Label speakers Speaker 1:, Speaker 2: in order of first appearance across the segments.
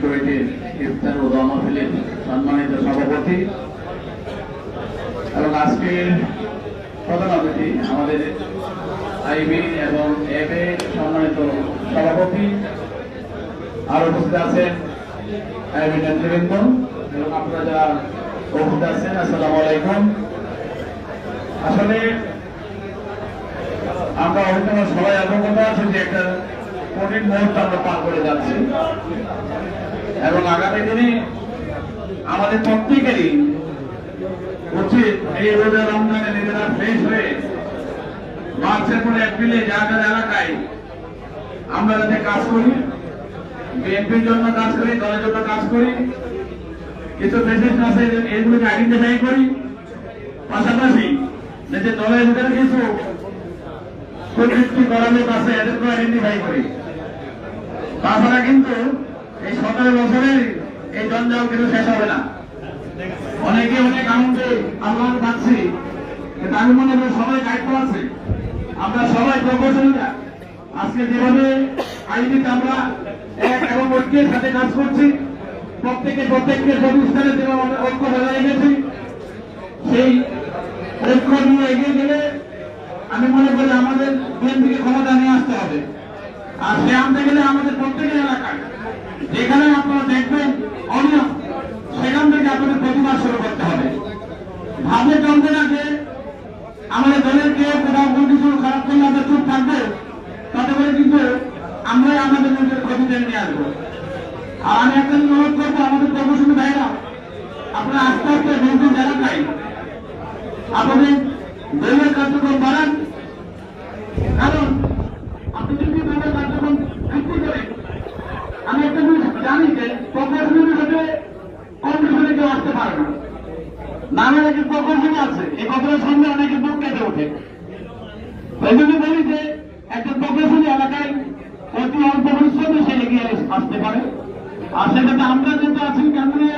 Speaker 1: কমিটির ইফতার ও দোয়া মাহফিলের সম্মানিত সভাপতি। এবং আজকের প্রধান অতিথি আমাদের আইবি এবং এবে সম্মানিত সভাপতি আর উপস্থিত আছেন আইবি নেতৃবৃন্দ। এবং আপনারা যারা উপস্থিত আছেন, আসসালামু আলাইকুম। আসলে আমরা অবশ্যই সবাই অবগত আছি যে একটা কঠিন মুহূর্ত আমরা পার করে যাচ্ছি। এবং আগামী দিনে আমাদের প্রত্যেকেরই উচিত এই রোজা রমজানে নিজেরা ফ্রেশ হয়ে মার্চের পরে এপ্রিলে যা যা এলাকায় আমরা যাতে কাজ করি, বিএনপির জন্য কাজ করি, দলের জন্য কাজ করি, কিছু মেসেজ আছে এগুলোকে আইডেন্টিফাই করি। পাশাপাশি যে দলের ভিতরে কিছু প্রযুক্তি করা লোক আছে এদেরকে আইডেন্টিফাই করি। তাছাড়া কিন্তু এই সতেরো বছরের এই জঞ্জাল কিন্তু শেষ হবে না। অনেকে অনেক আনন্দে আহ্বান পাচ্ছি কিন্তু আমি মনে করি সবাই দায়িত্ব আছে। আমরা সবাই প্রকৌশলীরা। আজকে যেভাবে আইনিতে আমরা এক এবং ঐক্যের সাথে কাজ করছি, প্রত্যেকে প্রত্যেকের প্রতিষ্ঠানে যেভাবে আমরা ঐক্য বজায় গেছি সেই ঐক্য নিয়ে এগিয়ে গেলে আমি মনে করি আমাদের বিএনপিকে ক্ষমতা নিয়ে আসতে হবে। আর সে আনতে গেলে আমাদের প্রত্যেকের এলাকায়, যেখানে আপনারা দেখবেন অনিয়ম, সেখান থেকে আপনাদের প্রতিবাদ শুরু করতে হবে। ভাবে চলবে না যে আমাদের দলের কেউ কোথাও কোনো কিছু খারাপ করলে আমরা চুপ থাকব, তাতে করে কিন্তু আমরাই আমাদের নিজের ক্ষতি নিয়ে আসব। আর আমি একটা অনুরোধ করব, আমাদের প্রকৌশলী ভাইরা, আপনারা আস্তে আস্তে নতুন এলাকায় আপনাদের দলীয় কার্যক্রম বাড়ান। কারণ আপনি যদি দলীয় কার্যক্রম বৃদ্ধি করেন আমি একটা জিনিস জানি যে প্রকৌশলীর সাথে কমিশনে কেউ আসতে পারে না নামের একটি প্রকৌশলী আছে এই কথার সামনে অনেকে জন্য বলি যে, একটা এলাকায় অতি অল্প পরিশ্রমে সে এগিয়ে আসতে পারে। আর সেটাতে আমরা আছি কেন্দ্রে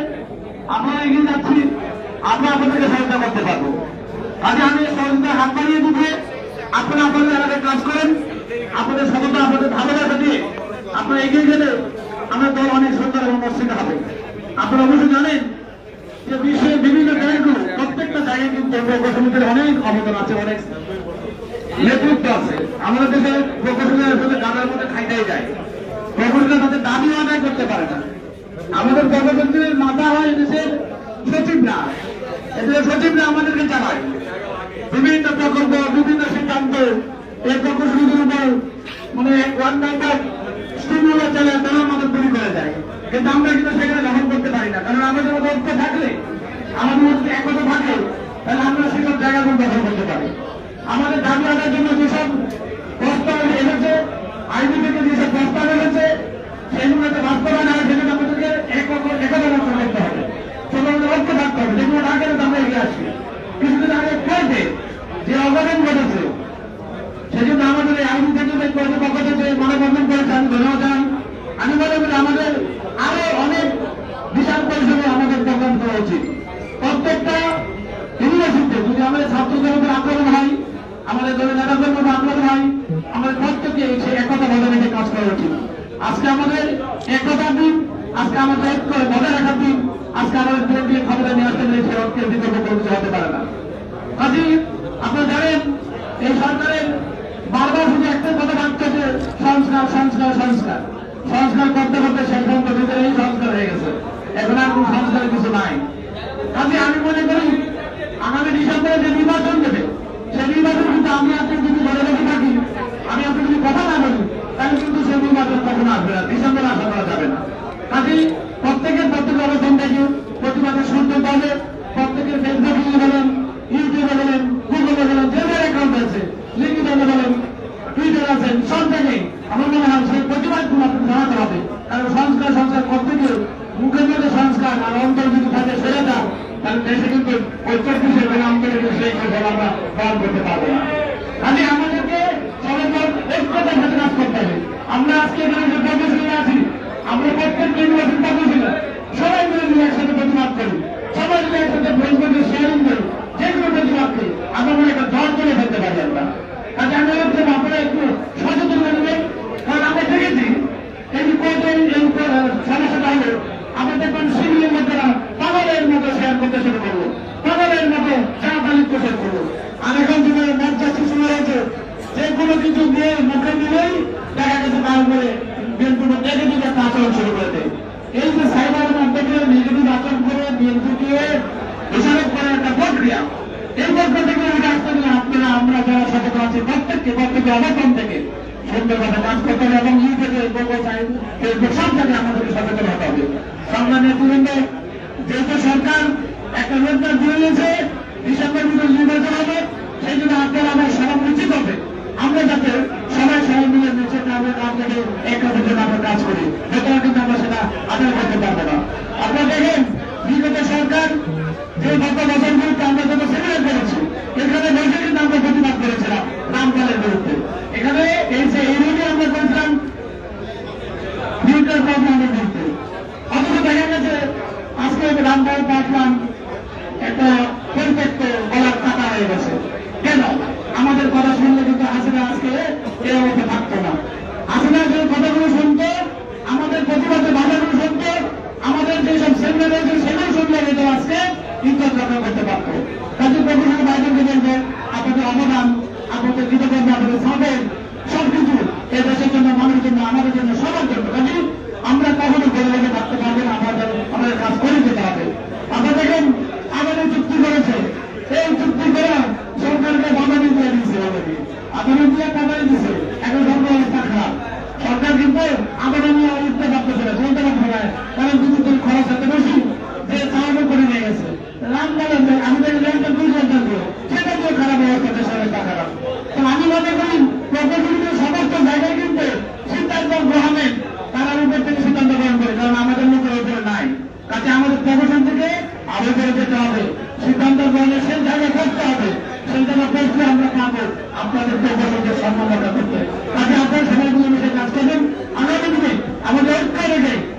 Speaker 1: আমরা এগিয়ে যাচ্ছি, আমরা আপনাদেরকে সহায়তা করতে পারব। আমি হাত বাড়িয়ে দিতে আপনারা আপনাদের এলাকায় কাজ করেন। আপনাদের সততা, আপনাদের দিয়ে আপনারা এগিয়ে গেলে আমরা দল অনেক সুন্দর এবং মসৃণ হবে। আপনারা অবশ্যই জানেন যে বিশ্বের বিভিন্ন কিন্তু আমাদের না। প্রকৌশলীদের মাথা হয় দেশের সচিবরা এদের সচিবরা আমাদেরকে চালায়। বিভিন্ন প্রকল্প, বিভিন্ন সিদ্ধান্ত এই প্রকৌশলীদের উপর মানে ওয়ান দেয়। কিন্তু আমরা কিন্তু সেখানে দখল করতে পারি না। কারণ আমাদের মধ্যে ঐক্য থাকলে, আমাদের মধ্যে একতা থাকে তাহলে আমরা সেসব জায়গাগুলো দখল করতে পারি। আমাদের দাবি আদায়ের জন্য যেসব প্রস্তাব এনেছে আইনি থেকে যেসব প্রস্তাব এনেছে সেগুলোতে বাস্তবায়ন হয় সেখানে আমাদেরকে একতা করতে হবে। সেগুলো ঐক্য থাকতে হবে। যেগুলো না গেলে আমরা এগিয়ে আসি কিছুদিন আগে কয়েছে যে অবদান ঘটেছে, সেজন্য আমাদের এই আইনি থেকে কর্তৃপক্ষ থেকে মানববন্ধন করেছে ধন্যবাদ জানাই আমি মনে করি আমাদের আরও অনেক বিশাল পরিসরে আমাদের প্রোগ্রাম করা উচিত প্রত্যেকটা ইউনিভার্সিটিতে যদি আমাদের ছাত্রদের উপর আক্রমণ হয় আমাদের দলের নেতাদের উপর আক্রমণ হয় আমাদের প্রত্যেককে সেই একতা বজায় রেখে কাজ করা উচিত আজকে আমাদের একতার দিন, আজকে আমাদের ঐক্য বজায় রাখার দিন, আজকে আমাদের বিএনপি ক্ষমতা নিয়ে আসতে গেলে সে ঐক্যের বিকল্প কোনো হতে পারে না। কাজী, আপনারা জানেন, এই সরকারের বারবার শুধু একটা কথা ভাবছে যে সংস্কার সংস্কার সংস্কার। সংস্কার করতে করতে ভিতরেই সংস্কার হয়ে গেছে। এখন আর কোন সংস্কারের কিছু নাই। কাজে, আমি মনে করি আগামী ডিসেম্বরে যে নির্বাচন দেবে সেই নির্বাচন কিন্তু আমি আপনি যদি ঘরে বসে থাকি আমি আপনি যদি কথা না বলি তাহলে কিন্তু সেই নির্বাচন কখনো আসবে না ডিসেম্বরে আশা করা যাবে না কাজে প্রত্যেকের প্রত্যেক অবস্থান থেকে প্রতিবাদের শুনতে হবে প্রত্যেকের ফেসবুকে বলেন ইউটিউবে বলেন গুগলে বলেন যে যার অ্যাকাউন্ট আছে লিঙ্কডইনে বলেন টুইটার আছেন সব জায়গায় আমার মনে হয় সেই প্রতিবাদগুলো জানাতে হবে কারণ সংস্কার সংস্কার করতে গিয়ে মুখের মধ্যে সংস্কার আর অন্তর যদি থাকে সেরে যান তাহলে দেশে কিন্তু ঐক্যের বিষয় আমরা পালন করতে পারব না। কাজে আমাদেরকে সবাই ঐক্যতার সাথে কাজ করতে হবে আমরা আজকে এখানে যে প্রদর্শনী আছি আমরা প্রত্যেক নির্বাচন প্রদর্শনী সবাই মিলে মিলে একসাথে প্রতিবাদ করি সবাই মিলে একসাথে ফেসবুকে শেয়ারিং করি যে কোনো প্রতিবাদ করি আমরা মনে একটা দল করে ফেলতে পারি আমরা কাজে আমি হচ্ছে আপনারা একটু সচেতন হয়ে নেবেন কারণ আমরা দেখেছি এই যে কোর্টের এই সমস্যাটা হলো আবার দেখবেন সিভিলের লোকেরা পাগলের মতো শেয়ার করতে শুরু করল পাগলের মতো চা পালিত শুরু করল আর এখন যুগের মজ্জা শিশু রয়েছে যে কোনো কিছু দিয়ে মুখে দিলেই দেখা গেছে তারপরে বিএনপি নেগেটিভ একটা আচরণ শুরু করে দেয়। এই যে সাইবারের মাধ্যমে নেগেটিভ আচরণ করে বিএনপিকে দোষারোপ করার একটা প্রক্রিয়া, এই পক্ষ থেকে উঠে আসতে গেলে আপনারা, আমরা যারা সচেতন আছি, প্রত্যেককে প্রত্যেকে অবস্থান থেকে সুন্দরভাবে কাজ করতে হবে এবং ইউটিউবে গোগো সাইন ফেসবুক সব জায়গায় আমাদেরকে সচেতন হতে হবে। সংগ্রামের তুলন্দ যেহেতু সরকার একটা রোজগার দিয়ে নিয়েছে ডিসেম্বর ভিতরে নির্বাচন হবে, সেই জন্য আপনারা আমার সবার উচিত হবে আমরা যাতে সবাই সবাই মিলে নিচে গ্রাম এক জন্য আমরা কাজ করি। ভেতরে কিন্তু আমরা সেটা আদায় করতে পারব না। আপনারা দেখেন, বিগত সরকার যে গত বছরগুলিতে আমরা যত সেমিনার করেছি, এখানে বসে কিন্তু আমরা প্রতিবাদ করেছিলাম রামপালের বিরুদ্ধে। এখানে এই যে এই রোডে আমরা করেছিলাম নিউটন প্রবলেমের বিরুদ্ধে। অথচ দেখা গেছে, আজকে রামপাল পাটলাম একটা পরিত্যক্ত বলার টাকা হয়ে গেছে। কেন? আমাদের কথা শুনলে কিন্তু হাসিনা আজকে এই অবস্থা থাকতো না হাসিনা যে কথাগুলো শুনতো আমাদের প্রতিবাদে বাধাগুলো শুনতো আমাদের যেসব সেমিনার রয়েছে সেগুলো শুনলে হয়তো আজকে রক্ষা করতে পারতো কাজে বাইদেরকে বলব আপনাদের অবদান আপনাদের কৃতজ্ঞ আপনাদের সবের সবকিছু এ দেশের জন্য, মানুষের জন্য, আমাদের জন্য, সবার জন্য। কাজে আমরা কখনো ঘরে লেগে থাকতে পারবেন আমাদের আমাদের কাজ করে যেতে হবে। আপনারা দেখেন কমিশন থেকে আরও আবেদন যেতে হবে। সিদ্ধান্ত গ্রহণের সেন্টারে করতে হবে। সেন্টারে করতে আমরা পাবো। আপনাদের প্রকল্পকে সম্মাননা করতে। তাকে আপনার সবাই মিলে কাজ করবেন আগামী দিনে আমাদের ঐক্য রেখে